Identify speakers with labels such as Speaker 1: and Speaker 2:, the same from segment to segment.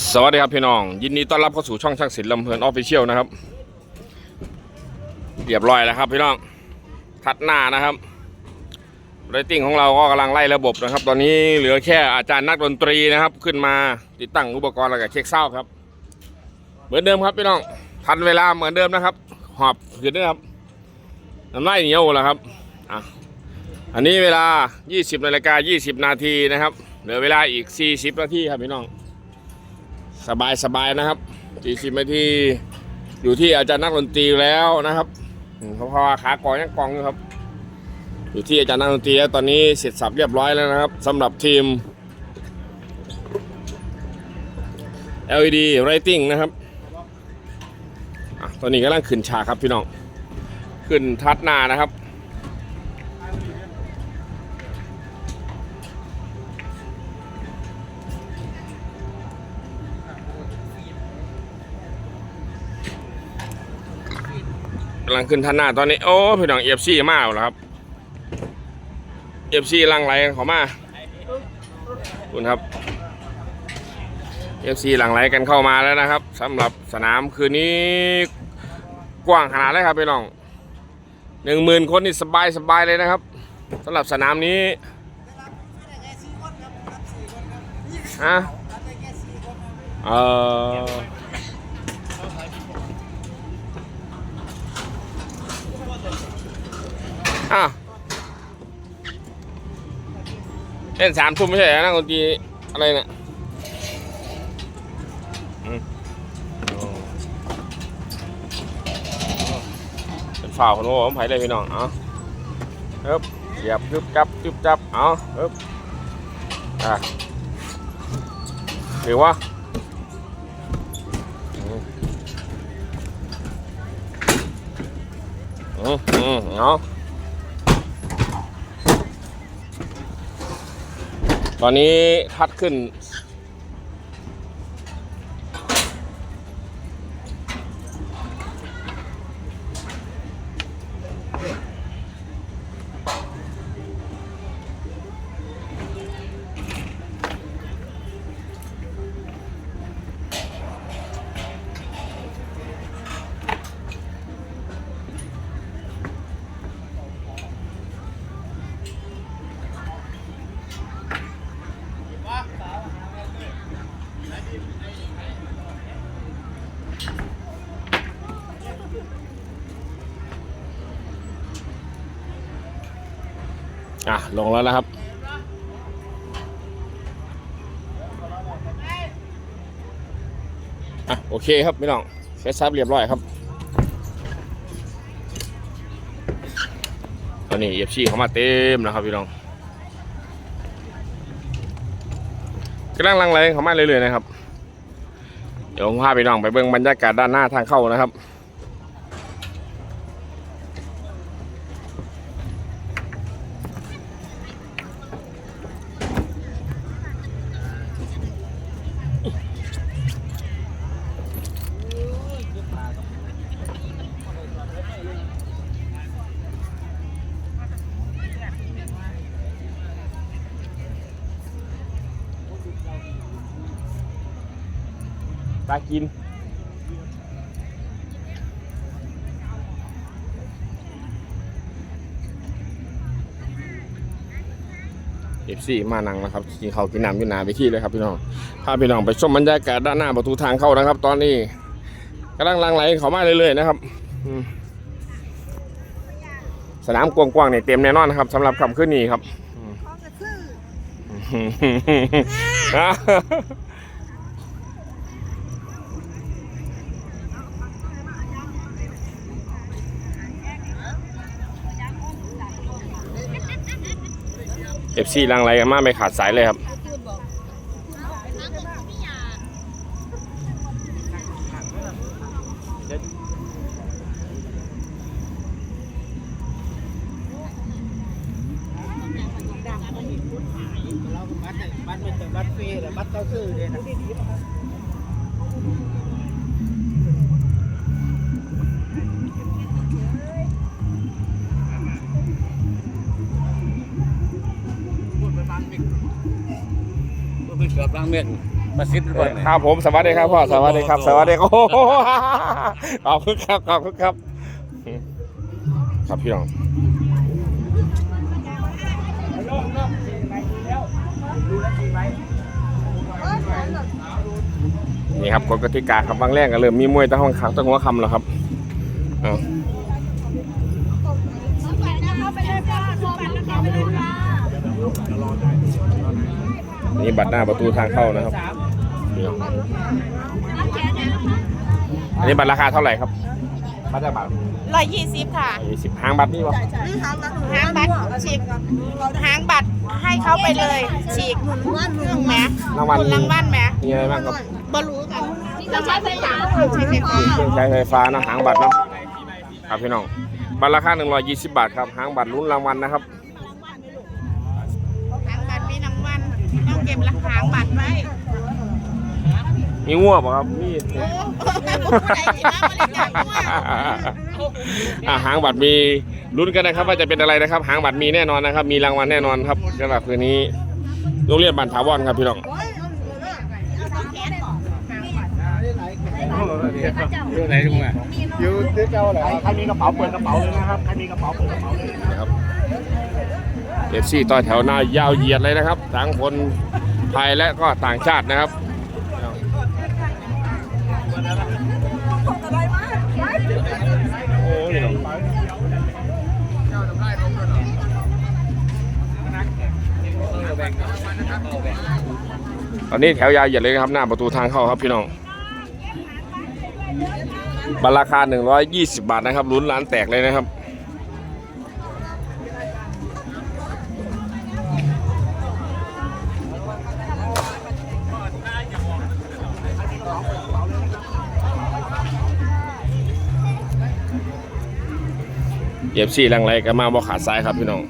Speaker 1: สวัสดีครับพี่น้อง ยินดีต้อนรับเข้าสู่ช่องช่างศิลป์ลำเพลินออฟฟิเชียลนะครับ เรียบร้อยแล้วครับพี่น้อง ทัดหน้านะครับเรตติ้งของเราก็กำลังไล่ระบบนะครับ ตอนนี้เหลือแค่อาจารย์นักดนตรีนะครับ ขึ้นมาติดตั้งอุปกรณ์แล้วก็เช็คเศร้าครับ เหมือนเดิมครับพี่น้องทันเวลาเหมือนเดิมนะครับ หอบขึ้นนะครับน้ำลายเหนียวแล้วครับอะอันนี้เวลา 20นาฬิกา20 นาทีนะครับ เหลือเวลาอีก 40 นาทีครับพี่น้อง สบายสบายนะครับ40นาทีอยู่ที่อาจารย์นักดนตรีแล้วนะครับอืมเพราะว่าขากองยังกองอยู่ครับ อยู่ที่อาจารย์นักดนตรีแล้วตอนนี้เสร็จสับเรียบร้อยแล้วนะครับสำหรับทีม LED Lighting นะครับตอนนี้กำลังขึ้นฉากครับพี่น้อง ขึ้นทัดหน้านะครับำลังขึ้นท่านหน้าตอนนี้ โอ้พี่น้องเอฟซีมาแล้วครับเอฟซีลังไหลกันเขามาคุณครับเอฟซีหลังไหลกันเข้ามาแล้วนะครับสำหรับสนามคืนนี้กว้างขนาดเลยครับพี่น้องหนึ่งหมื่นคนนี่สบายสบายเลยนะครับสำหรับสนามนี้ฮะเออ อ้าวเล่นสามทุ่มไม่ใช่เหรอนักดนตรีอะไรเนี่ยอืมโอ้เป็นฝ่าวของผมไผ่เลยพี่น้อง เอาเฮ้บเหยียบยึบจับยึบจับ เอาเฮ้บอะถือว่าอืมอืมอืมเอา ตอนนี้ทัดขึ้น อะ ลงแล้วนะครับ อะ โอเคครับพี่น้องเซตซับเรียบร้อยครับตอนนี้เอฟซีเข้ามาเต็มนะครับพี่น้องกำลังลังเลเข้ามาเรื่อยๆนะครับ เดี๋ยวผมพาพี่น้องไปเบิ่งบรรยากาศด้านหน้าทางเข้านะครับากินเอฟซีมานังนะครับกินข้าวกินน้ำกินน้ำไปที่เลยครับพี่น้องพาพี่น้องไปชมบรรยากาศด้านหน้าประตูทางเข้านะครับ ตอนนี้กำลังลังไหลเขามาเรื่อยๆนะครับอืมสนามกว้างๆเนี่ยเต็มแน่นอนนะครับสำหรับคำขึ้นนี้ครับ
Speaker 2: ของกระซื้อ
Speaker 1: เอฟซีลังไรกันมากไม่ขาดสายเลยครับ
Speaker 3: เราก็บัตรบัตรมันจะบัตาซื้อเลยนะพูดไปบางเมกพูดไปเกือบล้างเมกประสิทธิ์เป็น
Speaker 1: ครับผมสวัสดีครับพ่อสวัสดีครับ สวัสดีครับโอ้โหขอบคุณครับขอบคุณครับ ครับพี่น้องนี่ครับกฎกติกาครับบางแรกก็เริ่มมีมวยตั้งห้องขังตั้งหัวคำแล้วครับ
Speaker 2: นี่บัตร
Speaker 1: หน้าประตูทางเข้านะครับนี่ครับ
Speaker 2: รับแขนเนี่ยนะคะ
Speaker 1: อันนี้บัตรราคาเท่าไหร่ครับบัตรละบาท
Speaker 4: ร้อยยี่สิบค่ะ
Speaker 1: ยี่สิบหางบัตรนี่วะ
Speaker 2: นี่หางบัตร
Speaker 4: หางบัตรฉีกหางบัตรให้เขาไปเลย ฉีก
Speaker 2: หมุนว่าหมุ
Speaker 4: เรื่อง
Speaker 2: น
Speaker 4: แหม
Speaker 1: รางวัล
Speaker 4: คุณรางวัลแหม
Speaker 1: มีอะไรบ้างครับ
Speaker 4: บรู้กันรางวัลไฟฟ้าใช่ไหมคะ
Speaker 1: เครื่องใช้ไฟฟ้านะหางบัตรเนาะครับพี่น้องบัตรราคา120บาทครับหางบัตรลุ้นรางวัลนะครับ
Speaker 4: ต้องเก็บราคาหางบัตรไว้
Speaker 1: มีง่วงป่ะครับมี
Speaker 4: โอ้ผู้ใดที่มาบริจาคด้วย
Speaker 1: อ่าหางบัตรมีลุ้นกันนะครับ ว่าจะเป็นอะไรนะครับ หางบัตรมีแน่นอนนะครับ มีรางวัลแน่นอนครับสำหรับคืนนี้โรงเรียนบันถาวรครับพี่น้อง
Speaker 3: เรื่องไหนลุงอะอยู่ที่เจ้าเหรอใครมีกระเป๋าเปิดกระเป๋าเลยนะครับใครมีกระเป๋าเปิดกระเป๋าเลย
Speaker 1: นะครับ เอฟซีต่อแถวหน้ายาวเหยียดเลยนะครับทั้งคนไทยและก็ต่างชาตินะครับโอ้ยตอนนี้แถวยาวเหยียดเลยนะครับหน้าประตูทางเข้าครับพี่น้องบัตรราคา 120 บาทนะครับลุ้นร้านแตกเลยนะครับ เย็บซี่ลังไรก็มาบ่ขาดซ้ายครับพี่น้อง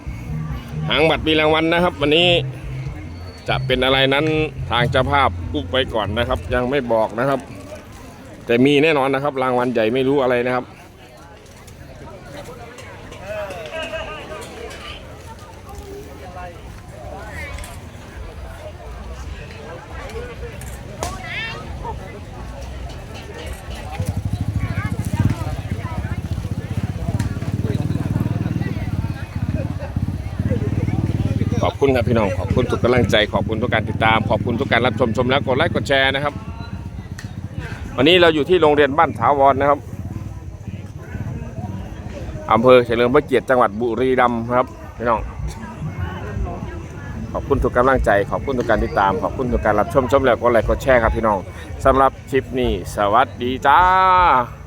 Speaker 1: หางบัตรมีรางวัลนะครับ วันนี้จะเป็นอะไรนั้นทางเจ้าภาพกุ๊กไปก่อนนะครับ ยังไม่บอกนะครับ แต่มีแน่นอนนะครับ รางวัลใหญ่ไม่รู้อะไรนะครับ ขอบคุณครับพี่น้องขอบคุณทุกกำลังใจขอบคุณทุกการติดตาม ขอบคุณทุกการรับชมชมแล้วกดไลค์กดแชร์นะครับ วันนี้เราอยู่ที่โรงเรียนบ้านถาวรนะครับอำเภอเฉลิมพระเกียรติจังหวัดบุรีรัมย์ครับพี่น้อง ขอบคุณทุกกำลังใจ ขอบคุณทุกการติดตาม ขอบคุณทุกการรับชมชมแล้วกดไลค์กดแชร์ครับพี่น้องสำหรับคลิปนี้ สวัสดีจ้า